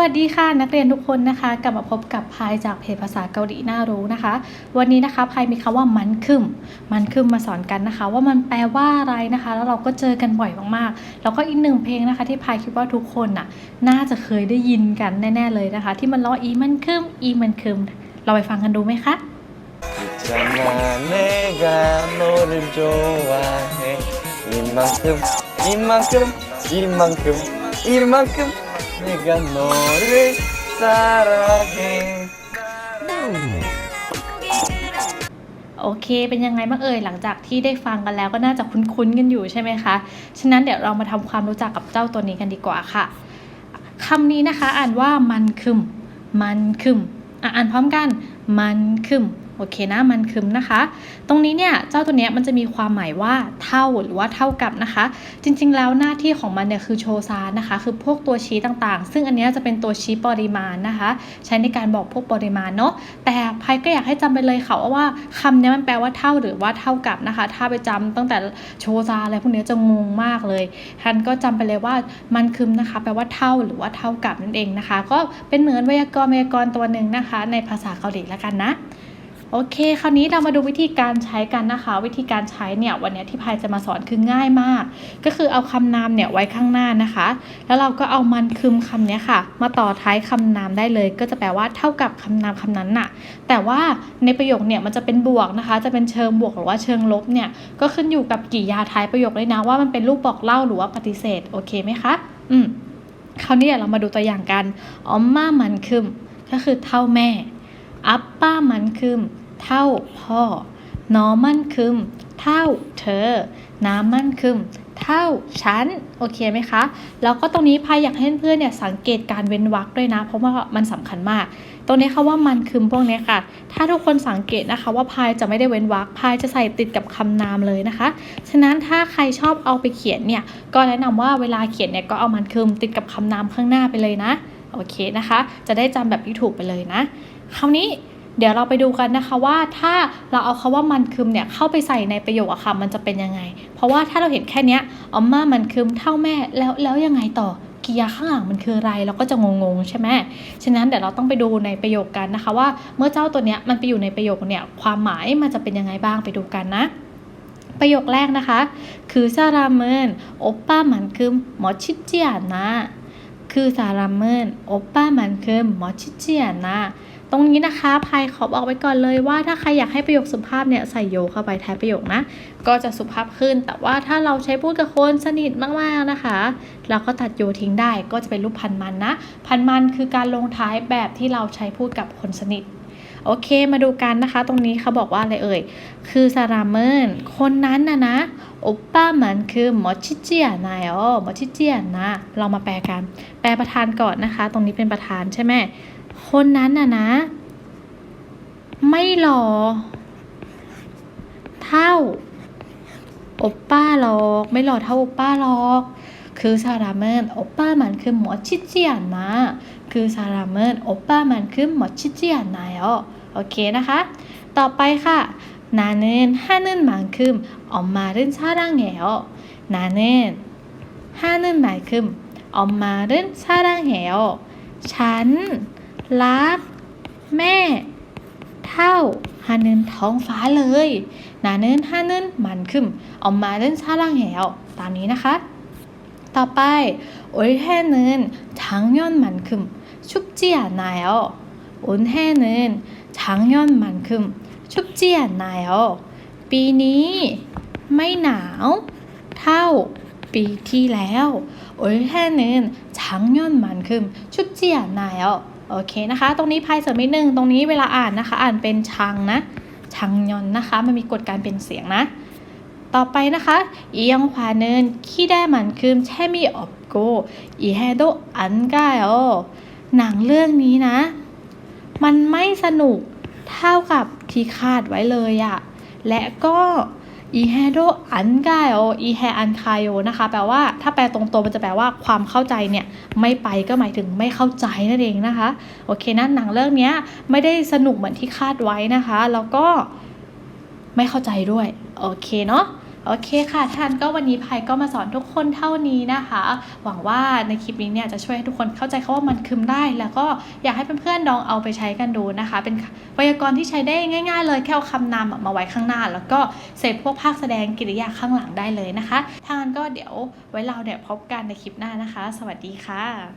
วัสดีค่ะนักเรียนทุกคนนะคะ กลับมาพบกับพายจากเพจภาษาเกาหลีน่ารู้นะคะ วันนี้นะคะพายมีคำว่ามันคึมมันคึมมาสอนกันนะคะ ว่ามันแปลว่าอะไรนะคะ แล้วเราก็เจอกันบ่อยมากๆ แล้วก็อีกหนึ่งเพลงนะคะ ที่พายคิดว่าทุกคนน่ะน่าจะเคยได้ยินกันแน่ ๆเลยนะคะ ที่มันร้องอีมันคึมอีมันคึมเราไปฟังกันดูไหมคะอีมันคึมอีมันคึมอีมันคึมอีมันคึม 만큼 내가 너를 사랑해 โอเค เป็นยังไงบ้างเอ่ย หลังจากที่ได้ฟังกันแล้วก็น่าจะคุ้นๆกันอยู่ใช่ไหมคะ ฉะนั้นเดี๋ยวเรามาทำความรู้จักกับเจ้าตัวนี้กันดีกว่าค่ะคำนี้นะคะ อ่านว่ามันคึม มันคึมอ่ะอ่านพร้อมกัน มันคึม โอเคนะมันคึมนะคะ ตรงนี้เนี่ยเจ้าตัวเนี้ยมันจะมีความหมายว่าเท่าหรือว่าเท่ากับนะคะ จริงๆแล้วหน้าที่ของมันเนี่ยคือโชซานนะคะ คือพวกตัวชี้ต่างๆ ซึ่งอันนี้จะเป็นตัวชี้ปริมาณนะคะ ใช้ในการบอกพวกปริมาณเนาะแต่พายก็อยากให้จำไปเลยค่ะว่าคำเนี้ยมันแปลว่าเท่าหรือว่าเท่ากับนะคะ ถ้าไปจำตั้งแต่โชซาอะไรพวกเนี้ยจะงงมากเลยท่านก็จำไปเลยว่ามันคึมนะคะ แปลว่าเท่าหรือว่าเท่ากับนั่นเองนะคะ ก็เป็นเหมือนไวยากรณ์ไวยากรณ์ตัวหนึ่งนะคะ ในภาษาเกาหลีแล้วกันนะ โอเค คราวนี้เรามาดูวิธีการใช้กันนะคะ วิธีการใช้เนี่ยวันนี้ที่พายจะมาสอนคือง่ายมาก ก็คือเอาคำนามเนี่ยไว้ข้างหน้านะคะ แล้วเราก็เอามันคึมคำเนี้ยค่ะ มาต่อท้ายคำนามได้เลย ก็จะแปลว่าเท่ากับคำนามคำนั้นน่ะ แต่ว่าในประโยคเนี่ยมันจะเป็นบวกนะคะ จะเป็นเชิงบวกหรือว่าเชิงลบเนี่ยก็ขึ้นอยู่กับกริยาท้ายประโยคเลยนะว่ามันเป็นรูปบอกเล่าหรือว่าปฏิเสธโอเคไหมคะอืมคราวนี้เดี๋ยวเรามาดูตัวอย่างกันออมมามันคึมก็คือเท่าแม่ อัปป้ามันคึมเท่าพ่อน้อมันคึมเท่าเธอ น้ำมันคึมเท่าฉัน โอเคไหมคะ แล้วก็ตรงนี้พายอยากให้เพื่อนๆเนี่ยสังเกตการเว้นวรรคด้วยนะ เพราะว่ามันสำคัญมาก ตรงนี้ค่ะว่ามันคึมพวกนี้ค่ะ ถ้าทุกคนสังเกตนะคะ ว่าพายจะไม่ได้เว้นวรรคพายจะใส่ติดกับคำนามเลยนะคะ ฉะนั้นถ้าใครชอบเอาไปเขียนเนี่ย ก็แนะนำว่าเวลาเขียนเนี่ยก็เอามันคึมติดกับคำนามข้างหน้าไปเลยนะ โอเคนะคะ จะได้จำแบบที่ถูกไปเลยนะ คราวนี้เดี๋ยวเราไปดูกันนะคะว่าถ้าเราเอาคาว่ามันคึมเนี่ยเข้าไปใส่ในประโยคอะค่ะมันจะเป็นยังไง เพราะว่าถ้าเราเห็นแค่เนี้ยออมมามันคึมเท่าแม่แล้วแล้วยังไงต่อกริยาข้างหลังมันคืออะไรเราก็จะงงๆใช่ไหมฉะนั้นเดี๋ยวเราต้องไปดูในประโยคกันนะคะ ว่าเมื่อเจ้าตัวเนี้ยมันไปอยู่ในประโยคเนี่ยความหมายมันจะเป็นยังไงบ้างไปดูกันนะ ประโยคแรกนะคะ คือซาราเมนโอปป้ามันคึมหมอชิดเจียนะ คือซาราเมนโอปป้ามันคึมมอชิเจียนะตรงนี้นะคะพายขอบอกไว้ก่อนเลยว่าถ้าใครอยากให้ประโยคสุภาพเนี่ยใส่โยเข้าไปแทนประโยคนะ ก็จะสุภาพขึ้น แต่ว่าถ้าเราใช้พูดกับคนสนิทมากๆนะคะ เราก็ตัดโยทิ้งได้ก็จะเป็นรูปพันมันนะ พันมันคือการลงท้ายแบบที่เราใช้พูดกับคนสนิท โอเคมาดูกันนะคะ ตรงนี้เขาบอกว่าอะไรเอ่ย คือซาราเมนคนนั้นนะนะโอปป้ามันคือหมอชิเจียนายอ๋อหมอชิเจียนะเรามาแปลกัน แปลประธานก่อนนะคะ ตรงนี้เป็นประธานใช่ไหมคนนั้นน่ะนะ ไม่หล่อเท่าโอปป้าหรอกไม่หล่อเท่าโอปป้าหรอกคือซาราเมนโอปป้ามันคือหมอชิเจียนนะ คือซาราเมนโอปป้ามันคือหมอชิเจียนนะอ๋อโอเคนะคะ ต่อไปค่ะ나는하는만큼엄마를사랑해요나는하는만큼엄마를사랑해요ฉัน รัก แม่ เท่าฮานึนท้องฟ้าเลยนาเนินฮานึนมันคึมออกมาเล่นซาลังแหวตามนี้นะคะ ต่อไป올해는작년만큼 춥지않아요올해는작년만큼춥지않아요ปีนี้ไม่หนาว เท่า ปีที่แล้ว올해는작년만큼춥지않아요โอเคนะคะ ตรงนี้พายเสริมนิดนึง ตรงนี้เวลาอ่านนะคะ อ่านเป็นชังนะ ชังยอนนะคะ มันมีกฎการเป็นเสียงนะ ต่อไปนะคะอียองควานึนขี้ได้มันคืมแช่มีอบโกอีแฮโดอันกายโอ หนังเรื่องนี้นะ มันไม่สนุกเท่ากับที่คาดไว้เลยอะและก็อีแฮโดอันกายโออีแฮอันคายโอนะคะ แปลว่าถ้าแปลตรงๆมันจะแปลว่าความเข้าใจเนี่ยไม่ไปก็หมายถึงไม่เข้าใจนั่นเองนะคะ โอเคนะหนังเรื่องนี้ไม่ได้สนุกเหมือนที่คาดไว้นะคะ แล้วก็ไม่เข้าใจด้วย โอเคเนาะ โอเคค่ะท่านก็วันนี้ภัยก็มาสอนทุกคนเท่านี้นะคะ หวังว่าในคลิปนี้เนี่ยจะช่วยให้ทุกคนเข้าใจคาว่ามันคึมได้ แล้วก็อยากให้เพื่อนๆลองเอาไปใช้กันดูนะคะ เป็นไวยากรณ์ที่ใช้ได้ง่าย ๆ เลยแค่เอาคำนามมาไว้ข้างหน้า แล้วก็เสร็จพวกภาคแสดงกิริยาข้างหลังได้เลยนะคะท่านก็เดี๋ยวไว้เราเนี่ยพบกันในคลิปหน้านะคะ สวัสดีค่ะ